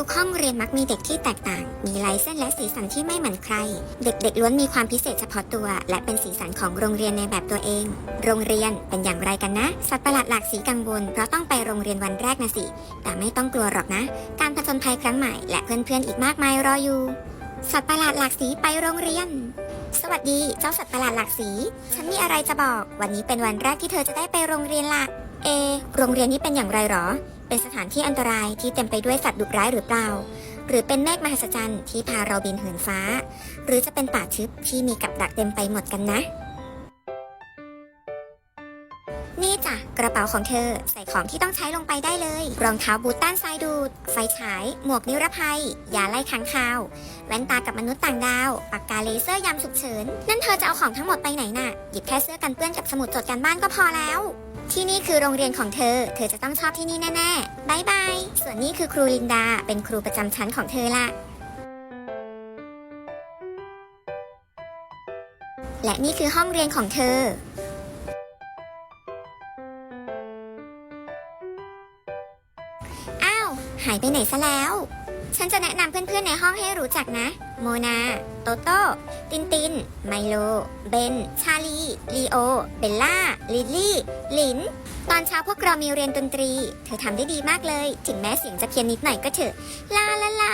ทุกห้องเรียนมักมีเด็กที่แตกต่าง มีลายเส้นและสีสันที่ไม่เหมือนใคร เด็กๆล้วนมีความพิเศษเฉพาะตัว และเป็นสีสันของโรงเรียนในแบบตัวเอง โรงเรียนเป็นอย่างไรกันนะ สัตว์ประหลาดหลากสีกังวลเพราะต้องไปโรงเรียนวันแรกนะสิ แต่ไม่ต้องกลัวหรอกนะ การผจญภัยครั้งใหม่และเพื่อนๆอีกมากมายรออยู่ สัตว์ประหลาดหลากสีไปโรงเรียนสวัสดีเจ้าสัตว์ประหลาดหลากสี ฉันมีอะไรจะบอก วันนี้เป็นวันแรกที่เธอจะได้ไปโรงเรียนละ เอ โรงเรียนนี้เป็นอย่างไรหรอ เป็นสถานที่อันตรายที่เต็มไปด้วยสัตว์ดุร้ายหรือเปล่า หรือเป็นเมฆมหัศจรรย์ที่พาเราบินเหินฟ้า หรือจะเป็นป่าทึบที่มีกับดักเต็มไปหมดกันนะ นี่จ้ะกระเป๋าของเธอใส่ของที่ต้องใช้ลงไปได้เลย รองเท้าบูทต้านทรายดูด ไฟฉาย หมวกนิรภัยยาไล่ค้างคาว แว่นตากับมนุษย์ต่างดาว ปากกาเลเซอร์ยามฉุกเฉิน นั่นเธอจะเอาของทั้งหมดไปไหนน่ะ หยิบแค่เสื้อกันเปื้อนกับสมุดจดการบ้านก็พอแล้ว ที่นี่คือโรงเรียนของเธอ เธอจะต้องชอบที่นี่แน่ๆบายบาย ส่วนนี้คือครูลินดา เป็นครูประจำชั้นของเธอละและนี่คือห้องเรียนของเธออ้าวหายไปไหนซะแล้ว ฉันจะแนะนำเพื่อนๆในห้องให้รู้จักนะ โมนา โตโต้ ตินติน ไมโล เบน ชาลี ลีโอ เบลล่า ลิลลี่ลิน ตอนเช้าพวกเรามีเรียนดนตรี เธอทำได้ดีมากเลย ถึงแม้เสียงจะเพี้ยนนิดหน่อยก็เถอะ ลาลาลา